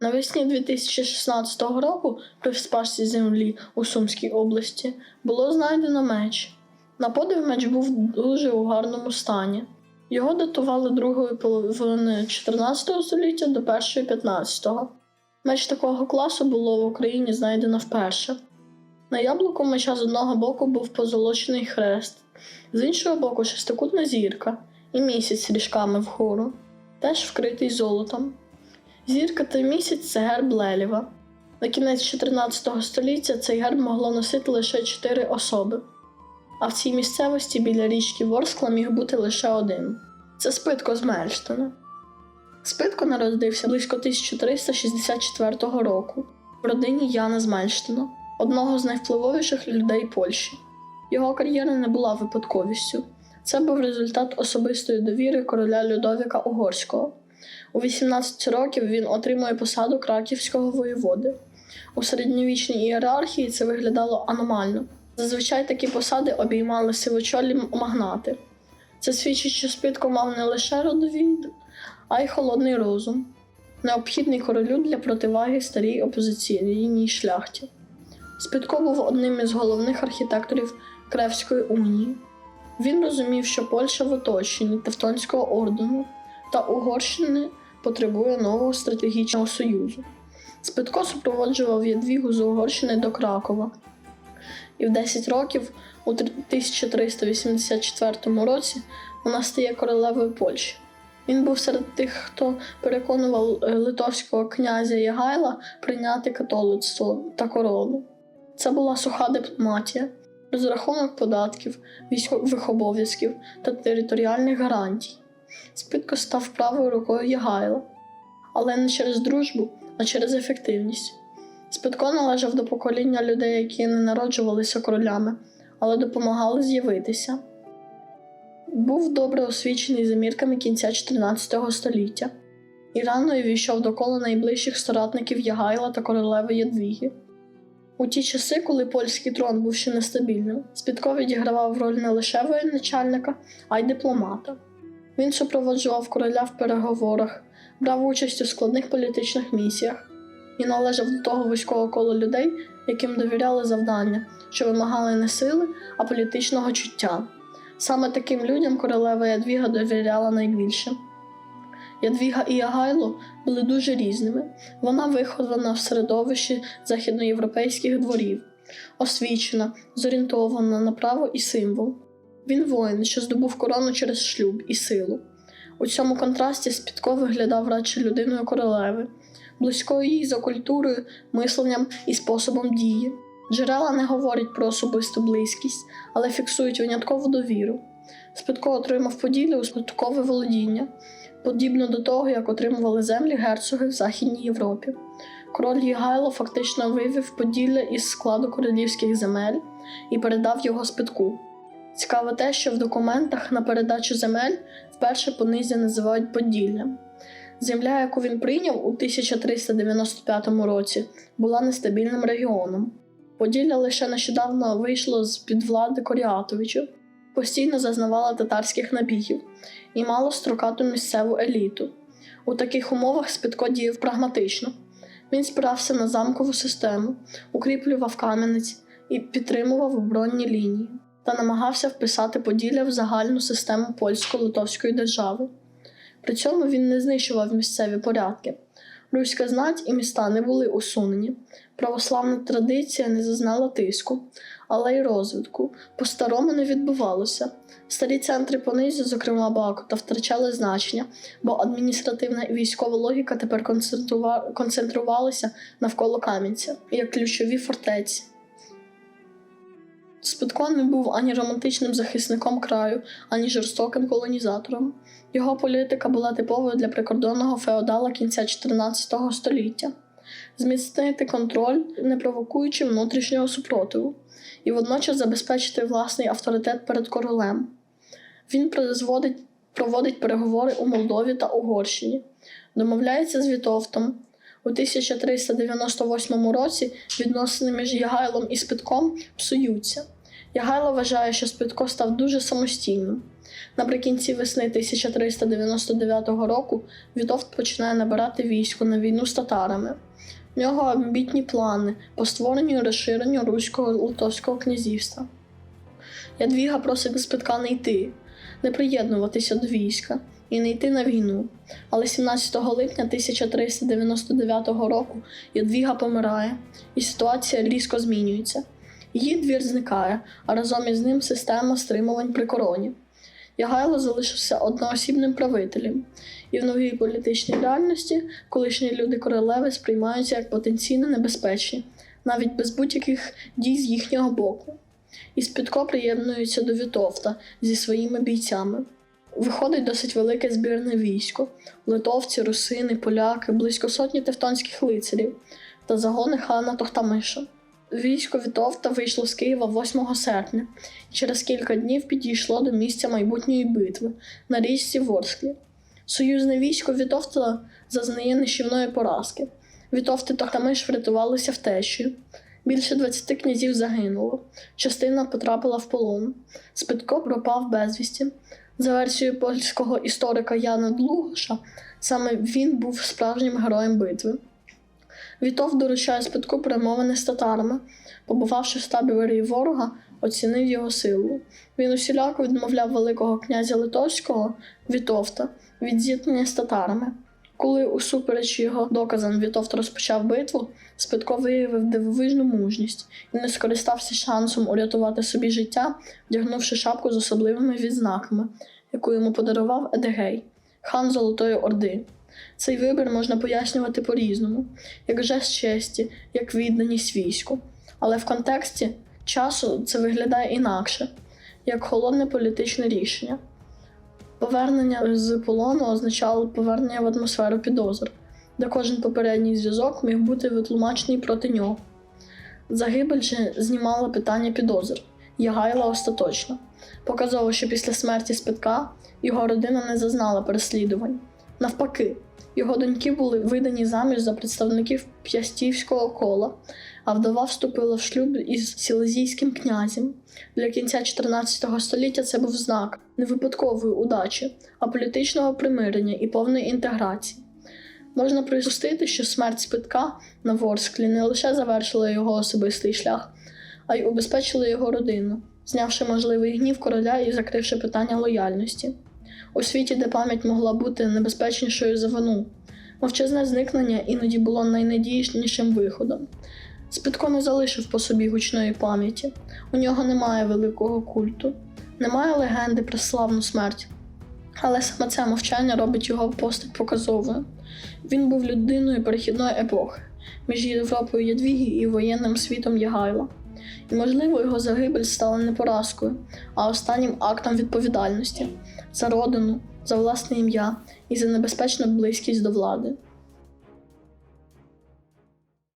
Навесні 2016 року при спашці землі у Сумській області було знайдено меч. На подив меч був дуже у гарному стані. Його датували другої половини 14 століття до першої 15-го. Меч такого класу було в Україні знайдено вперше. На яблуку меча з одного боку був позолочений хрест, з іншого боку шестикутна зірка і місяць ріжками вгору, теж вкритий золотом. Зірка та місяць це герб Лелєва. На кінець 14 століття цей герб могло носити лише чотири особи, а в цій місцевості біля річки Ворскла міг бути лише один це Спитко з Мельштона. Спитко народився близько 1364 року в родині Яна з Мельштона, одного з найвпливовіших людей Польщі. Його кар'єра не була випадковістю. Це був результат особистої довіри короля Людовіка Угорського. У 18 років він отримує посаду краківського воєводи. У середньовічній ієрархії це виглядало аномально. Зазвичай такі посади обіймали сивочолі магнати. Це свідчить, що Спитко мав не лише родовід, а й холодний розум, необхідний королю для противаги старій опозиційній шляхті. Спитко був одним із головних архітекторів Кревської унії. Він розумів, що Польща в оточенні Тевтонського ордену та Угорщини потребує нового стратегічного союзу. Спитко супроводжував Ядвігу з Угорщини до Кракова. І в 10 років, у 1384 році, вона стає королевою Польщі. Він був серед тих, хто переконував е, литовського князя Ягайла прийняти католицтво та корону. Це була суха дипломатія, розрахунок податків, військових обов'язків та територіальних гарантій. Спитко став правою рукою Ягайла, але не через дружбу, а через ефективність. Спитко належав до покоління людей, які не народжувалися королями, але допомагали з'явитися. Був добре освічений за мірками кінця 14 століття і рано війшов до кола найближчих соратників Ягайла та королеви Ядвіги. У ті часи, коли польський трон був ще нестабільним, Спітко відігравав роль не лише воєначальника, а й дипломата. Він супроводжував короля в переговорах, брав участь у складних політичних місіях і належав до того вузького кола людей, яким довіряли завдання, що вимагали не сили, а політичного чуття. Саме таким людям королева Ядвіга довіряла найбільше. Ядвіга і Ягайло були дуже різними. Вона вихована в середовищі західноєвропейських дворів, освічена, зорієнтована на право і символ. Він воїн, що здобув корону через шлюб і силу. У цьому контрасті Спітко виглядав радше людиною королеви, близькою їй за культурою, мисленням і способом дії. Джерела не говорять про особисту близькість, але фіксують виняткову довіру. Спитко отримав поділі у спадкове володіння, подібно до того, як отримували землі герцоги в Західній Європі. Король Єгайло фактично вивів Поділля із складу королівських земель і передав його спитку. Цікаво те, що в документах на передачу земель вперше понизя називають Поділлям. Земля, яку він прийняв у 1395 році, була нестабільним регіоном. Поділля лише нещодавно вийшло з під влади Коріатовичів, постійно зазнавала татарських набігів і мало строкату місцеву еліту. У таких умовах Спитко діяв прагматично. Він спирався на замкову систему, укріплював кам'янець і підтримував оборонні лінії та намагався вписати Поділля в загальну систему польсько-литовської держави. При цьому він не знищував місцеві порядки. Руська знать і міста не були усунені, православна традиція не зазнала тиску, але й розвитку. По-старому не відбувалося. Старі центри понизу, зокрема Бакута, втрачали значення, бо адміністративна і військова логіка тепер концентрува- концентрувалися навколо Кам'янця, як ключові фортеці. Спитко не був ані романтичним захисником краю, ані жорстоким колонізатором. Його політика була типовою для прикордонного феодала кінця 14 століття зміцнити контроль, не провокуючи внутрішнього супротиву, і водночас забезпечити власний авторитет перед королем. Він проводить переговори у Молдові та Угорщині, домовляється з Вітовтом. У 1398 році відносини між Ягайлом і Спитком псуються. Ягайло вважає, що Спитко став дуже самостійним. Наприкінці весни 1399 року Вітовт починає набирати військо на війну з татарами. В нього амбітні плани по створенню і розширенню Руського Литовського князівства. Ядвіга просить Спитка не йти, не приєднуватися до війська і не йти на війну. Але 17 липня 1399 року Ядвіга помирає, і ситуація різко змінюється. Її двір зникає, а разом із ним система стримувань при короні. Ягайло залишився одноосібним правителем, і в новій політичній реальності колишні люди королеви сприймаються як потенційно небезпечні, навіть без будь-яких дій з їхнього боку. І Спідко приєднується до Вітовта зі своїми бійцями. Виходить досить велике збірне військо: литовці, русини, поляки, близько сотні тевтонських лицарів та загони хана Тохтамиша. Військо Вітовта вийшло з Києва 8 серпня і через кілька днів підійшло до місця майбутньої битви на річці Ворсклі. Союзне військо Вітовта зазнає нищівної поразки. Вітовти Тохтамиш врятувалися втечею. Більше 20 князів загинуло, частина потрапила в полон. Спитко пропав безвісті. За версією польського історика Яна Длугаша, саме він був справжнім героєм битви. Вітов доручає Спитку перемовини з татарами. Побувавши в таборі ворога, оцінив його силу. Він усіляко відмовляв Великого князя Литовського Вітовта від зіткнення з татарами. Коли, усупереч його доказам, Вітовт розпочав битву, Спитко виявив дивовижну мужність і не скористався шансом урятувати собі життя, вдягнувши шапку з особливими відзнаками, яку йому подарував Едегей, хан Золотої Орди. Цей вибір можна пояснювати по-різному, як жест честі, як відданість війську. Але в контексті часу це виглядає інакше, як холодне політичне рішення. Повернення з полону означало повернення в атмосферу підозр, де кожен попередній зв'язок міг бути витлумачений проти нього. Загибель же знімала питання підозр, Ягайла остаточно. Показово, що після смерті Спитка його родина не зазнала переслідувань. Навпаки, його доньки були видані заміж за представників п'ястівського кола, а вдова вступила в шлюб із сілезійським князем. Для кінця 14 століття це був знак не випадкової удачі, а політичного примирення і повної інтеграції. Можна припустити, що смерть Спитка на Ворсклі не лише завершила його особистий шлях, а й убезпечила його родину, знявши можливий гнів короля і закривши питання лояльності. У світі, де пам'ять могла бути небезпечнішою за вину, мовчазне зникнення іноді було найнадійнішим виходом. Спитко не залишив по собі гучної пам'яті, у нього немає великого культу, немає легенди про славну смерть. Але саме це мовчання робить його постать показовою. Він був людиною перехідної епохи між Європою Ядвігі і воєнним світом Ягайла. І, можливо, його загибель стала не поразкою, а останнім актом відповідальності за родину, за власне ім'я і за небезпечну близькість до влади.